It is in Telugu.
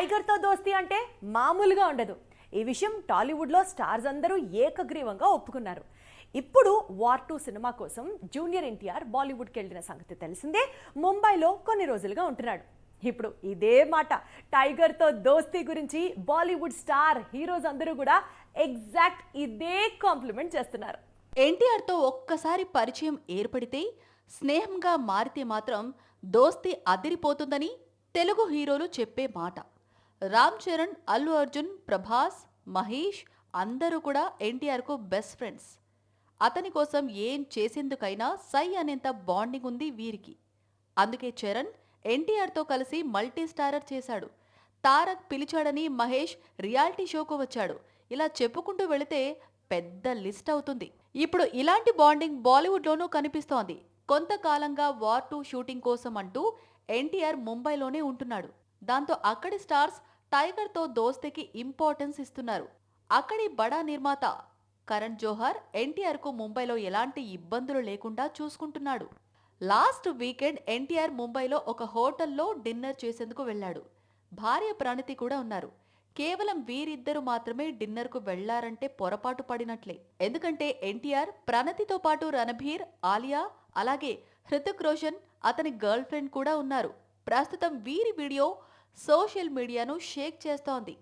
టైగర్తో దోస్తీ అంటే మామూలుగా ఉండదు. ఈ విషయం టాలీవుడ్లో స్టార్స్ అందరూ ఏకగ్రీవంగా ఒప్పుకున్నారు. ఇప్పుడు వార్ టూ సినిమా కోసం జూనియర్ ఎన్టీఆర్ బాలీవుడ్కి వెళ్ళిన సంగతి తెలిసిందే. ముంబైలో కొన్ని రోజులుగా ఉంటున్నాడు. ఇప్పుడు ఇదే మాట. టైగర్తో దోస్తీ గురించి బాలీవుడ్ స్టార్ హీరోస్ అందరూ కూడా ఎగ్జాక్ట్ ఇదే కాంప్లిమెంట్ చేస్తున్నారు. ఎన్టీఆర్తో ఒక్కసారి పరిచయం ఏర్పడితే స్నేహంగా మారితే మాత్రం దోస్తీ అదిరిపోతుందని తెలుగు హీరోలు చెప్పే మాట. రామ్ చరణ్ అల్లు అర్జున్ ప్రభాస్ మహేష్ అందరూ కూడా ఎన్టీఆర్కు బెస్ట్ ఫ్రెండ్స్ అతని కోసం ఏం చేసేందుకైనా సై అనేంత బాండింగ్ ఉంది వీరికి. అందుకే చరణ్ ఎన్టీఆర్తో కలిసి మల్టీ స్టారర్ చేశాడు. తారక్ పిలిచాడని మహేష్ రియాలిటీ షోకు వచ్చాడు. ఇలా చెప్పుకుంటూ వెళితే పెద్ద లిస్ట్ అవుతుంది. ఇప్పుడు ఇలాంటి బాండింగ్ బాలీవుడ్లోనూ కనిపిస్తోంది. కొంతకాలంగా వార్ టూ షూటింగ్ కోసం అంటూ ఎన్టీఆర్ ముంబైలోనే ఉంటున్నాడు. దాంతో అక్కడి స్టార్స్ టైగర్తో దోస్తికి ఇంపార్టెన్స్ ఇస్తున్నారు. అక్కడి బడా నిర్మాత కరణ్ జోహర్ ఎన్టీఆర్కు ముంబైలో ఎలాంటి ఇబ్బందులు లేకుండా చూసుకుంటున్నాడు. లాస్ట్ వీకెండ్ ఎన్టీఆర్ ముంబైలో ఒక హోటల్లో డిన్నర్ చేసేందుకు వెళ్ళాడు. భార్య ప్రణతి కూడా ఉన్నారు. కేవలం వీరిద్దరు మాత్రమే డిన్నర్కు వెళ్ళారంటే పొరపాటు పడినట్లే. ఎందుకంటే ఎన్టీఆర్ ప్రణతితో పాటు రణబీర్ ఆలియా అలాగే హృతిక్ రోషన్ అతని గర్ల్ ఫ్రెండ్ కూడా ఉన్నారు. ప్రస్తుతం వీరి వీడియో సోషల్ మీడియాను షేక్ చేస్తోంది.